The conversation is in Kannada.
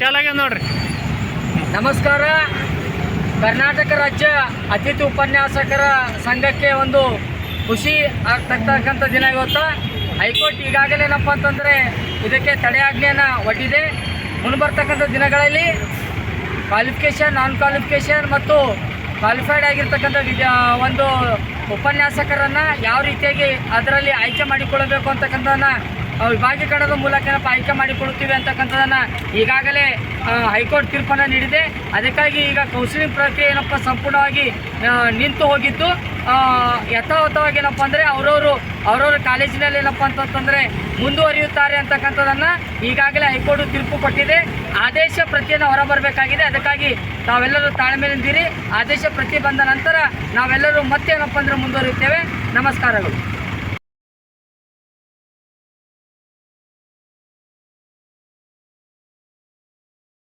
ಚಾಲಾಗ್ಯ ನೋಡ್ರಿ. ನಮಸ್ಕಾರ. ಕರ್ನಾಟಕ ರಾಜ್ಯ ಅತಿಥಿ ಉಪನ್ಯಾಸಕರ ಸಂಘಕ್ಕೆ ಒಂದು ಖುಷಿ ಆಗ್ತಕ್ಕಂಥ ದಿನ ಇವತ್ತು. ಹೈಕೋರ್ಟ್ ಈಗಾಗಲೇ ಏನಪ್ಪ ಅಂತಂದರೆ ಇದಕ್ಕೆ ತಡೆಯಾಜ್ಞೆಯನ್ನು ಒಡ್ಡಿದೆ. ಮುಂಬರ್ತಕ್ಕಂಥ ದಿನಗಳಲ್ಲಿ ಕ್ವಾಲಿಫಿಕೇಷನ್ ನಾನ್ ಕ್ವಾಲಿಫಿಕೇಷನ್ ಮತ್ತು ಕ್ವಾಲಿಫೈಡ್ ಆಗಿರ್ತಕ್ಕಂಥ ವಿದ್ಯಾ, ಒಂದು ಉಪನ್ಯಾಸಕರನ್ನು ಯಾವ ರೀತಿಯಾಗಿ ಅದರಲ್ಲಿ ಆಯ್ಕೆ ಮಾಡಿಕೊಳ್ಳಬೇಕು ಅಂತಕ್ಕಂಥದ್ದನ್ನ ಆ, ಕಡದ ಮೂಲಕ ಏನಪ್ಪ ಆಯ್ಕೆ ಮಾಡಿಕೊಳ್ಳುತ್ತೀವಿ ಅಂತಕ್ಕಂಥದ್ದನ್ನು ಈಗಾಗಲೇ ಹೈಕೋರ್ಟ್ ತೀರ್ಪನ್ನು ನೀಡಿದೆ. ಅದಕ್ಕಾಗಿ ಈಗ ಕೌನ್ಸಿಲಿಂಗ್ ಪ್ರಕ್ರಿಯೆ ಏನಪ್ಪ ಸಂಪೂರ್ಣವಾಗಿ ನಿಂತು ಹೋಗಿದ್ದು ಯಥಾವತವಾಗಿ ಏನಪ್ಪ ಅಂದರೆ ಅವರವರು ಅವರವ್ರ ಕಾಲೇಜಿನಲ್ಲಿ ಏನಪ್ಪ ಅಂತಂತಂದರೆ ಮುಂದುವರಿಯುತ್ತಾರೆ ಅಂತಕ್ಕಂಥದ್ದನ್ನು ಈಗಾಗಲೇ ಹೈಕೋರ್ಟ್ ತೀರ್ಪು ಕೊಟ್ಟಿದೆ. ಆದೇಶ ಪ್ರತಿಯನ್ನು ಹೊರಬರಬೇಕಾಗಿದೆ. ಅದಕ್ಕಾಗಿ ತಾವೆಲ್ಲರೂ ತಾಳ್ಮೆಯಿಂದಿರಿ ಆದೇಶ ಪ್ರತಿ ಬಂದ ನಂತರ ನಾವೆಲ್ಲರೂ ಮತ್ತೆ ಏನಪ್ಪ ಅಂದರೆ ಮುಂದುವರಿಯುತ್ತೇವೆ. ನಮಸ್ಕಾರಗಳು.